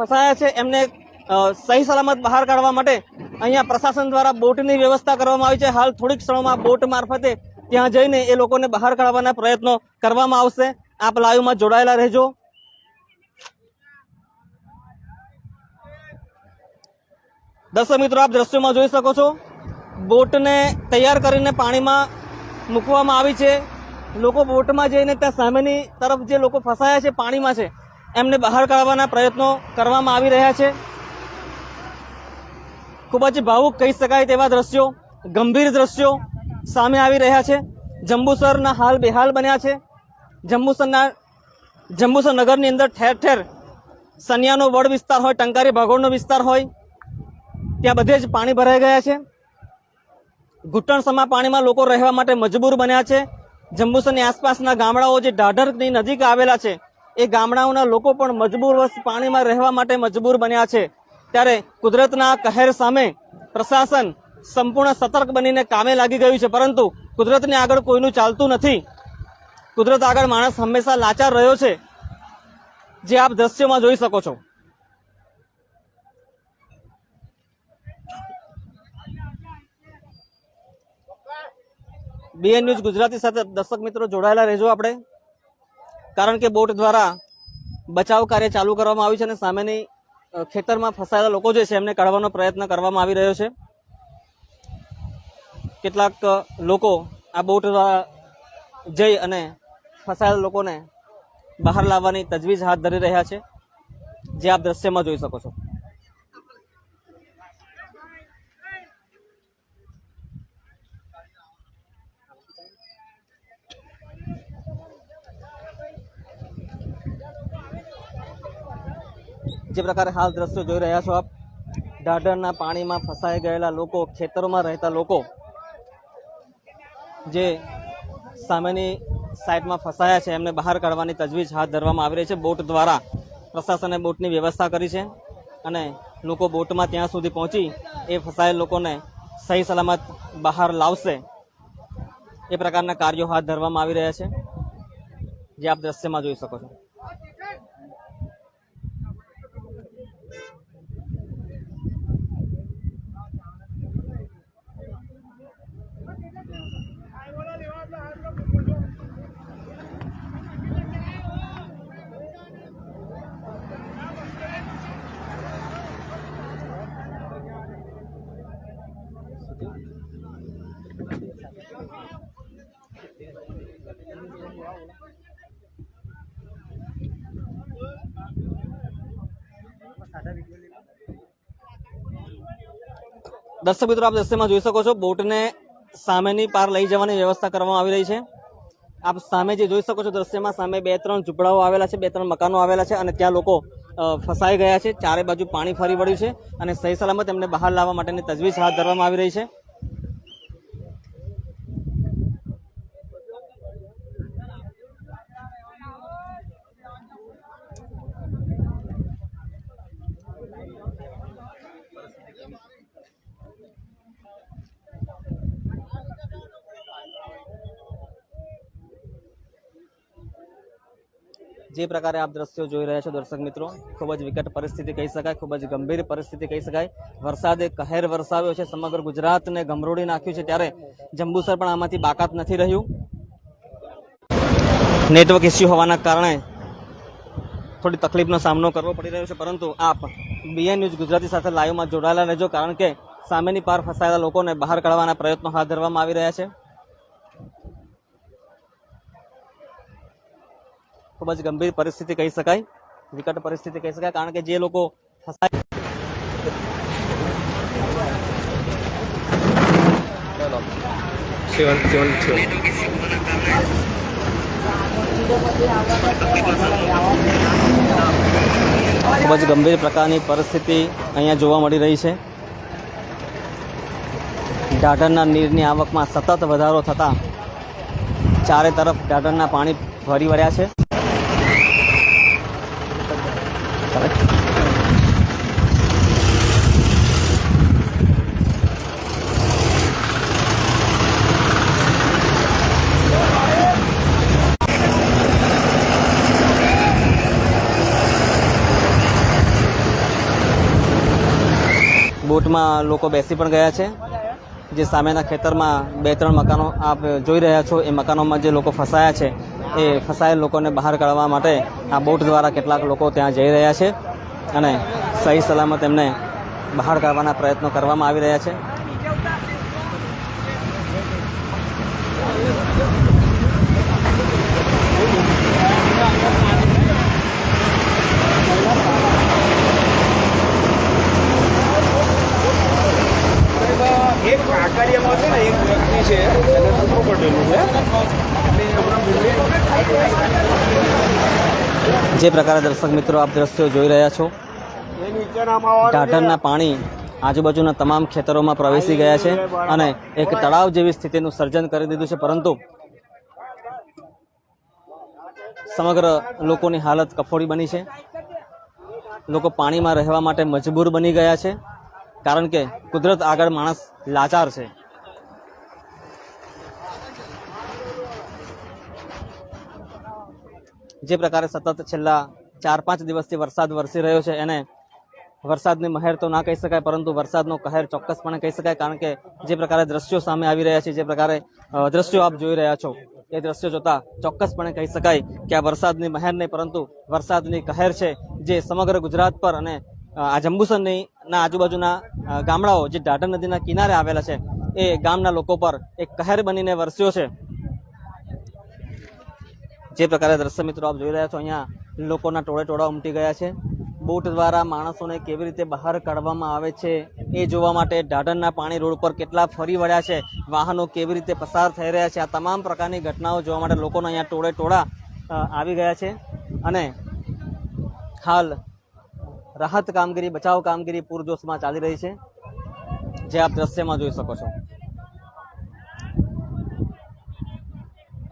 ફસાયા છે, એમને સહી સલામત બહાર કાઢવા માટે અહીંયા પ્રશાસન દ્વારા બોટની વ્યવસ્થા કરવામાં આવી છે. હાલ થોડીક ક્ષણોમાં બોટ મારફતે ત્યાં જઈને એ લોકોને બહાર કાઢવાના પ્રયત્નો કરવામાં આવશે. આપ લાઈવમાં જોડાયેલા રહેજો. દર્શક મિત્રો, આપ દ્રશ્યોમાં જોઈ શકો છો, બોટને તૈયાર કરીને પાણીમાં મૂકવામાં આવી છે. લોકો બોટમાં જઈને ત્યાં સામેની તરફ જે લોકો ફસાયા છે, પાણીમાં છે એમને બહાર કાઢવાના પ્રયત્નો કરવામાં આવી રહ્યા છે. ખૂબ જ ભાવુક કહી શકાય તેવા દ્રશ્યો, ગંભીર દ્રશ્યો સામે આવી રહ્યા છે. જંબુસરના હાલ બેહાલ બન્યા છે. જંબુસરના, જંબુસર નગરની અંદર ઠેર ઠેર સનિયાનો વડ વિસ્તાર હોય, ટંકારી ભાગોળનો વિસ્તાર હોય, ત્યાં બધે જ પાણી ભરાઈ ગયા છે. ઘૂંટણ સમા પાણીમાં લોકો રહેવા માટે મજબૂર બન્યા છે. જંબુસરની આસપાસના ગામડાઓ જે ઢાઢરની નજીક આવેલા છે એ ગામડાઓના લોકો પણ મજબૂર વશ પાણીમાં રહેવા માટે મજબૂર બન્યા છે. ત્યારે કુદરતના કહેર સામે પ્રશાસન સંપૂર્ણ સતર્ક બનીને કામે લાગી ગયું છે. પરંતુ કુદરતને આગળ કોઈનું ચાલતું નથી. કુદરત આગળ માણસ હંમેશા લાચાર રહ્યો છે. જે આપ દ્રશ્યોમાં જોઈ શકો છો. બીએન ન્યૂઝ ગુજરાતી સાથે દર્શક મિત્રો જોડાયેલા રહેજો આપણે. કારણ કે બોટ દ્વારા બચાવ કાર્ય ચાલુ કરવામાં આવ્યું છે અને સામેની ખેતરમાં ફસાયેલા લોકો જે છે એમને કાઢવાનો પ્રયત્ન કરવામાં આવી રહ્યો છે. કેટલાક લોકો આ બોટ દ્વારા જઈ અને ફસાયેલા લોકોને બહાર લાવવાની તજવીજ હાથ ધરી રહ્યા છે, જે આપ દ્રશ્યમાં જોઈ શકો છો. જે પ્રકારે હાલ દ્રશ્યો જોઈ રહ્યા છો આપ ઢાઢરના પાણીમાં ફસાઈ ગયેલા લોકો, ખેતરોમાં રહેતા લોકો, જે સામેની સાઈડમાં ફસાયા છે, એમને બહાર કાઢવાની તજવીજ હાથ ધરવામાં આવી રહી છે. બોટ દ્વારા પ્રશાસને બોટની વ્યવસ્થા કરી છે અને લોકો બોટમાં ત્યાં સુધી પહોંચી એ ફસાયેલ લોકોને સહી સલામત બહાર લાવશે એ પ્રકારના કાર્યો હાથ ધરવામાં આવી રહ્યા છે, જે આપ દ્રશ્યમાં જોઈ શકો છો. દર્શક મિત્રો, આપ દ્રશ્યમાં જોઈ શકો છો, બોટને સામેની પાર લઈ જવાની વ્યવસ્થા કરવામાં આવી રહી છે. આપ સામે જે જોઈ શકો છો દ્રશ્યમાં સામે બે ત્રણ ઝૂંપડાઓ આવેલા છે, બે ત્રણ મકાનો આવેલા છે અને ત્યાં લોકો ફસાઈ ગયા છે. ચારે બાજુ પાણી ફરી વળ્યું છે અને સહી સલામત એમને બહાર લાવવા માટેની તજવીજ હાથ ધરવામાં આવી રહી છે. જે પ્રકારે આપ દ્રશ્યો જોઈ રહ્યા છો દર્શક મિત્રો, ખૂબ જ વિકટ પરિસ્થિતિ કહી શકાય, ખૂબ જ ગંભીર પરિસ્થિતિ કહી શકાય. વરસાદે કહેર વરસાવ્યો છે, સમગ્ર ગુજરાતને ગમરોડી નાખ્યું છે, ત્યારે જંબુસર પણ આમાંથી બાકાત નથી રહ્યું. નેટવર્ક ઇસ્યુ હોવાના કારણે થોડી તકલીફનો સામનો કરવો પડી રહ્યો છે, પરંતુ આપ બીએન ન્યૂઝ ગુજરાતી સાથે લાઈવમાં જોડાયેલા રહેજો, કારણ કે સામેની પાર ફસાયેલા લોકોને બહાર કાઢવાના પ્રયત્નો હાથ ધરવામાં આવી રહ્યા છે. ખૂબ જ ગંભીર પરિસ્થિતિ કહી શકાય વિકટ પરિસ્થિતિ કહી શકાય કારણ કે જે લોકો ફસાય ખૂબ જ ગંભીર પ્રકારની પરિસ્થિતિ અહીંયા જોવા મળી રહી છે. ઢાઢરના નીરની આવકમાં સતત વધારો થતાં ચારે તરફ ઢાઢરના પાણી ફરી વળ્યા છે. બોટમાં લોકો બેસી પણ ગયા છે. જે સામેના ખેતરમાં બે ત્રણ મકાનો આપ જોઈ રહ્યા છો, એ મકાનોમાં જે લોકો ફસાયા છે એ ફસાયેલ લોકોને બહાર કાઢવા માટે આ બોટ દ્વારા કેટલાક લોકો ત્યાં જઈ રહ્યા છે અને સહી સલામત એમને બહાર કાઢવાના પ્રયત્નો કરવામાં આવી રહ્યા છે. એક કાંકરિયામાં છે ને, એક વ્યક્તિ છે એને ટૂંકો પટેલું છે એટલે હમણાં મુંબઈ જે પ્રકારે દર્શક મિત્રો આપ દ્રશ્યો જોઈ રહ્યા છો. ઢાઢરના પાણી આજુબાજુના તમામ ખેતરોમાં પ્રવેશી ગયા છે અને એક તળાવ જેવી સ્થિતિનું સર્જન કરી દીધું છે, પરંતુ સમગ્ર લોકોની હાલત કફોડી બની છે લોકો પાણીમાં રહેવા માટે મજબૂર બની ગયા છે, કારણ કે કુદરત આગળ માણસ લાચાર છે જે પ્રકારે સતત છેલ્લા ચાર, પાંચ દિવસથી વરસાદ વરસી રહ્યો છે, એને વરસાદની મહેર તો ના કહી શકાય, પરંતુ વરસાદનો કહેર ચોક્કસપણે કહી શકાય, કારણ કે જે પ્રકારે દ્રશ્યો સામે આવી રહ્યા છે, જે પ્રકારે દ્રશ્યો આપ જોઈ રહ્યા છો, એ દ્રશ્યો જોતા ચોક્કસપણે કહી શકાય કે આ વરસાદની મહેર નહીં, પરંતુ વરસાદની કહેર છે, જે સમગ્ર ગુજરાત પર અને આ જંબુસરની ના આજુબાજુના ગામડાઓ, જે ઢાઢર નદીના કિનારે આવેલા છે, એ ગામના લોકો પર એક કહેર બનીને વરસ્યો છે. જે પ્રકારે દ્રશ્ય મિત્રો આપ જોઈ રહ્યા છો, અહીંયા લોકોના ટોળે ટોળા ઉમટી ગયા છે. બોટ દ્વારા માણસોને કેવી રીતે બહાર કાઢવામાં આવે છે, એ જોવા માટે ઢાઢરના પાણી રોડ પર કેટલા ફરી વળ્યા છે, વાહનો કેવી રીતે પસાર થઈ રહ્યા છે, આ તમામ પ્રકારની ઘટનાઓ જોવા માટે લોકોના અહીંયા ટોળે ટોળા આવી ગયા છે. અને હાલ રાહત કામગીરી, બચાવ કામગીરી પૂરજોશમાં ચાલી રહી છે, જે આપ દ્રશ્યમાં જોઈ શકો છો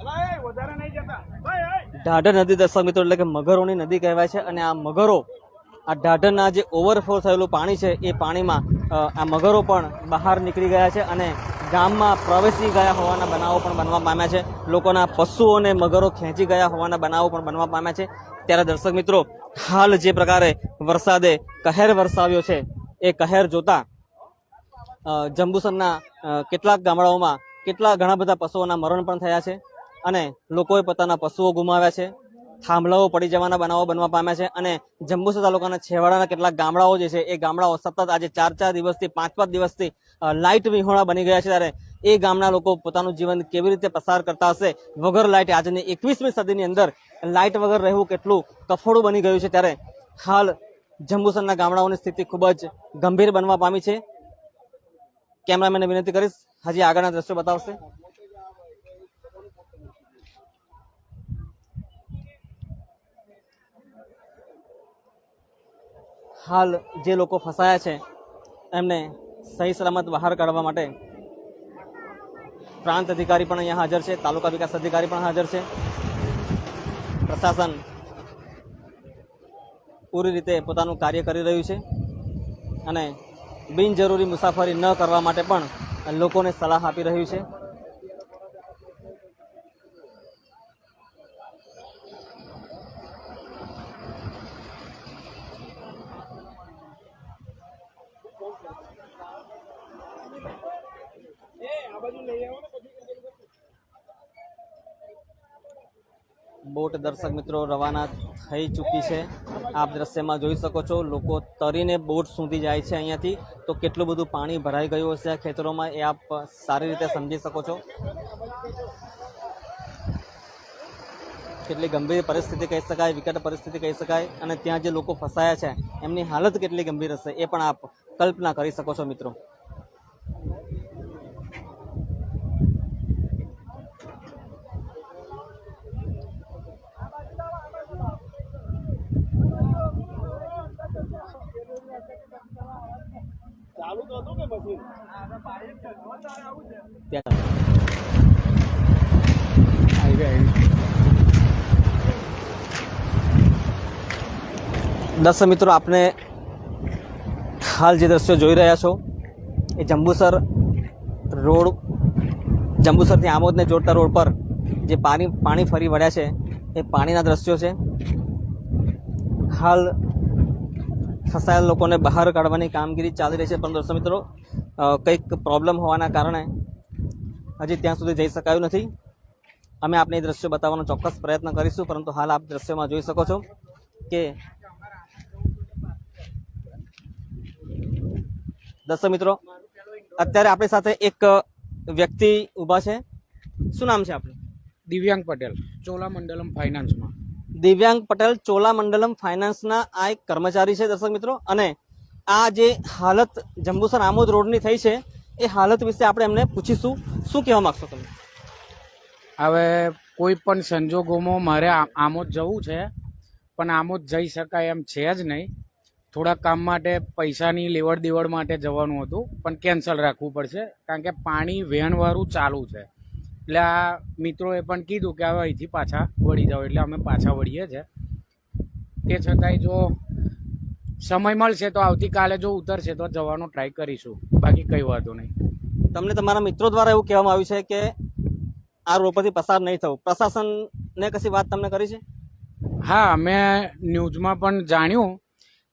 અલા, એ વધારે નહીં જતા ભાઈ, એ. ઢાઢર નદી દર્શક મિત્રો, એટલે કે મગરોની નદી કહેવાય છે. અને આ મગરો, આ ઢાઢરના જે ઓવરફ્લો થયેલું પાણી છે, એ પાણીમાં આ મગરો પણ બહાર નીકળી ગયા છે અને ગામમાં પ્રવેશી ગયા હોવાના બનાવો પણ બનવા પામ્યા છે. લોકોના પશુઓને મગરો ખેંચી ગયા હોવાના બનાવો પણ બનવા પામ્યા છે. ત્યારે દર્શક મિત્રો, હાલ જે પ્રકારે વરસાદે કહેર વરસાવ્યો છે, એ કહેર જોતા જંબુસરના કેટલાક ગામડાઓમાં કેટલા ઘણા બધા પશુઓના મરણ પણ થયા છે. અને લોકોએ પોતાના પશુઓ ગુમાવ્યા છે, થાંભલાઓ પડી જવાના બનાવો બનવા પામ્યા છે અને જંબુસર તાલુકાના છેવાડાના કેટલાક ગામડાઓ જે છે, એ ગામડાઓ સતત આજે ચાર ચાર દિવસથી, પાંચ પાંચ દિવસથી લાઇટ વિહોણા બની ગયા છે ત્યારે એ ગામના લોકો પોતાનું જીવન કેવી રીતે પસાર કરતા હશે? વગર લાઇટ આજની એકવીસમી સદીની અંદર લાઇટ વગર રહેવું કેટલું કફોડું બની ગયું છે ત્યારે હાલ જંબુસરના ગામડાઓની સ્થિતિ ખૂબ જ ગંભીર બનવા પામી છે. કેમેરામેનને વિનંતી કરીશ, હજી આગળના દ્રશ્યો બતાવશે. હાલ જે લોકો ફસાયા છે, એમને સહી સલામત બહાર કાઢવા માટે પ્રાંત અધિકારી પણ અહીંયા હાજર છે, તાલુકા વિકાસ અધિકારી પણ હાજર છે. પ્રશાસન પૂરી રીતે પોતાનું કાર્ય કરી રહ્યું છે અને બિનજરૂરી મુસાફરી ન કરવા માટે પણ લોકોને સલાહ આપી રહ્યું છે. બોટ દર્શક મિત્રો રવાના થઈ ચૂકી છે. આપ દ્રશ્યમાં જોઈ શકો છો, લોકો તરીને બોટ સુધી જાય છે અહીંયાથી. તો કેટલું બધું પાણી ભરાઈ ગયું હશે ખેતરોમાં એ આપ સારી રીતે સમજી શકો છો. કેટલી ગંભીર પરિસ્થિતિ કહી શકાય, વિકટ પરિસ્થિતિ કહી શકાય અને ત્યાં જે લોકો ફસાયા છે, એમની હાલત કેટલી ગંભીર હશે એ પણ આપ કલ્પના કરી શકો છો મિત્રો ચાલુ તો હતું કે મશીન ત્યાં આવી ગયા દર્શક મિત્રો, આપને હાલ જે દ્રશ્યો જોઈ રહ્યા છો, એ જંબુસર રોડ, જંબુસરથી આમોદને જોડતા રોડ પર જે પાણી પાણી ફરી વળ્યા છે, એ પાણીના દ્રશ્યો છે. હાલ ફસાયેલા લોકોને બહાર કાઢવાની કામગીરી ચાલી રહી છે. પણ દોસ્તો મિત્રો કંઈક પ્રોબ્લેમ હોવાના કારણે હજી ત્યાં સુધી જઈ શકાયું નથી. અમે આપને એ દ્રશ્યો બતાવવાનો ચોક્કસ પ્રયત્ન કરીશું પરંતુ હાલ આપ દ્રશ્યોમાં જોઈ શકો છો કે દર્શક મિત્રો અત્યારે આપણી સાથે એક વ્યક્તિ ઊભા છે. શું નામ છે આપનું? દિવ્યાંગ પટેલ ચોલામંડલમ ફાઇનાન્સમાં દિવ્યાંગ પટેલ ચોલામંડલમ ફાઇનાન્સના આ એક કર્મચારી છે દર્શક મિત્રો. અને આ જે હાલત જંબુસર આમોદ રોડની થઈ છે, એ હાલત વિશે આપણે એમને પૂછીશું. શું કહેવા માંગશો તમે? હવે કોઈ પણ સંજોગોમાં મારે આમોદ જવું છે, પણ આમોદ જઈ શકાય એમ છે જ નહીં. થોડા કામ માટે પૈસાની લેવડ દેવડ માટે જવાનું હતું, પણ કેન્સલ રાખવું પડશે, કારણ કે પાણી વહેણવાળું ચાલુ છે. એટલે આ મિત્રોએ પણ કીધું કે હવે અહીંથી પાછા વળી જાઓ, એટલે અમે પાછા વળીએ છીએ. તે છતાંય જો સમય મળશે તો આવતીકાલે જો ઉતરશે તો જવાનો ટ્રાય કરીશું. બાકી કંઈ વાંધો નહીં. તમને તમારા મિત્રો દ્વારા એવું કહેવામાં આવ્યું છે કે આ રોડ પરથી પસાર નહીં થવું. પ્રશાસનને કશી વાત તમને કરી છે? હા મેં ન્યૂઝમાં પણ જાણ્યું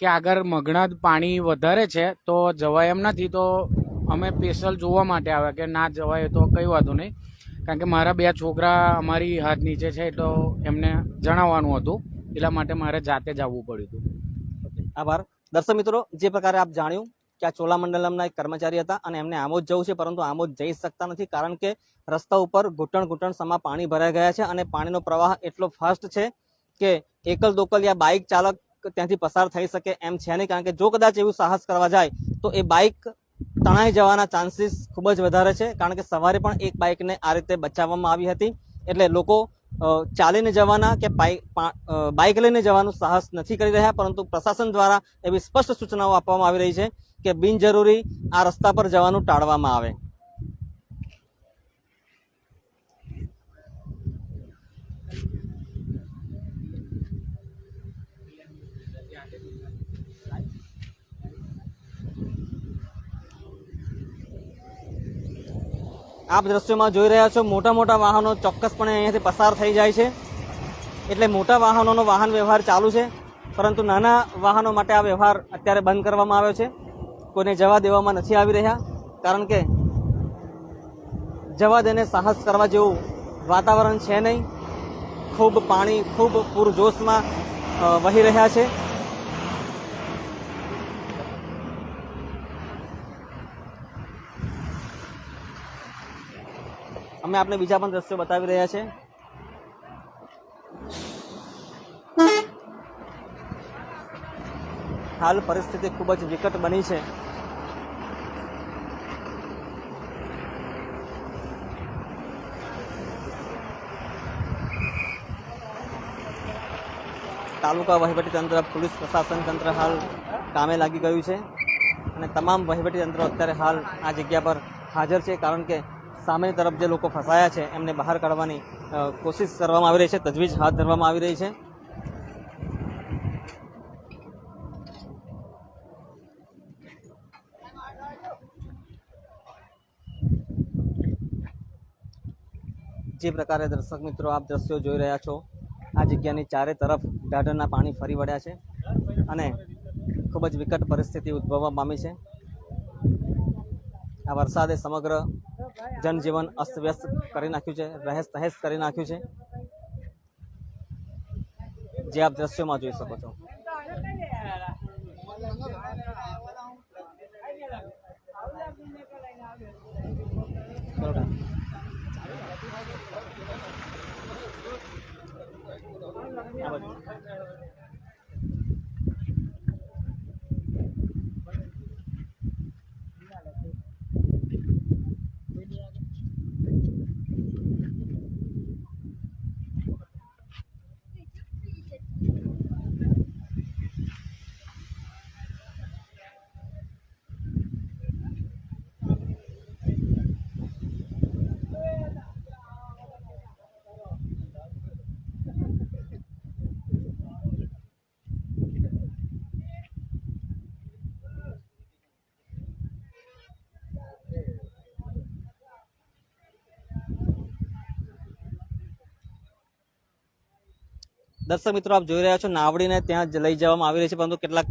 કે આગળ મગણાદ પાણી વધારે છે તો જવાય એમ નથી તો અમે સ્પેશિયલ જોવા માટે આવ્યા કે ના જવાય તો કંઈ વાંધો નહીં. કારણ કે મારા બે છોકરા અમારી હાથ નીચે છે તો એમને જણાવવાનું હતું. એટલા માટે મારે જાતે જ આવવું પડ્યું હતું. આભાર. દર્શક મિત્રો, જે પ્રકારે આપ જાણ્યું કે આ ચોલામંડલમના એક કર્મચારી હતા અને એમને આમોદ જવું છે, પરંતુ આમોદ જઈ શકતા નથી કારણ કે રસ્તા ઉપર ઘૂંટણ ઘૂંટણ સમા પાણી ભરાઈ ગયા છે અને પાણીનો પ્રવાહ એટલો ફાસ્ટ છે કે એકલ દોકલ યા બાઇક ચાલક ત્યાંથી પસાર થઈ શકે એમ છે નહીં. કારણ કે જો કદાચ એવું સાહસ કરવા જાય, તો એ બાઇક તણાઈ જવાના ચાન્સીસ ખૂબ જ વધારે છે. કારણ કે સવારે પણ એક બાઇકને આ રીતે બચાવવામાં આવી હતી. એટલે લોકો ચાલીને જવાના કે બાઇક લઈને જવાનું સાહસ નથી કરી રહ્યા, પરંતુ પ્રશાસન દ્વારા એવી સ્પષ્ટ સૂચનાઓ આપવામાં આવી રહી છે કે બિનજરૂરી આ રસ્તા પર જવાનું ટાળવામાં આવે. આપ દ્રશ્યોમાં જોઈ રહ્યા છો મોટા મોટા વાહનો ચોક્કસપણે અહીંયાથી પસાર થઈ જાય છે. એટલે મોટા વાહનોનો વાહન વ્યવહાર ચાલુ છે, પરંતુ નાના વાહનો માટે આ વ્યવહાર અત્યારે બંધ કરવામાં આવ્યો છે. કોઈને જવા દેવામાં નથી આવી રહ્યા, કારણ કે જવા દેને સાહસ કરવા જેવું વાતાવરણ છે નહીં. ખૂબ પાણી, ખૂબ પૂરજોશમાં વહી રહ્યા છે. અમે આપને બીજા પણ દ્રશ્યો બતાવી રહ્યા છે. હાલ પરિસ્થિતિ ખૂબ જ વિકટ બની છે. તાલુકા વહીવટી તંત્ર, પોલીસ પ્રશાસન તંત્ર હાલ કામે લાગી ગયું છે. અને તમામ વહીવટી તંત્ર અત્યારે હાલ આ જગ્યા પર હાજર છે, કારણ કે સામેની તરફ જે લોકો ફસાયા છે, એમને બહાર કાઢવાની કોશિશ કરવામાં આવી રહી છે, તજવીજ હાથ ધરવામાં આવી રહી છે. જે પ્રકારે દર્શક મિત્રો આપ દ્રશ્યો જોઈ રહ્યા છો, આ જગ્યાની ચારે તરફ ઢાઢરના પાણી ફરી વળ્યા છે અને ખૂબ જ વિકટ પરિસ્થિતિ ઉદ્ભવવા પામી છે. આ વરસાદે સમગ્ર જનજીવન અસ્તવ્યસ્ત કરી નાખ્યું છે રહેસ તહેસ કરી નાખ્યું છે. જે આપ દ્રશ્યોમાં જોઈ શકો છો. દર્શક મિત્રો, આપ જોઈ રહ્યા છો, નાવડીને ત્યાં લઈ જવામાં આવી રહી છે, પરંતુ કેટલાક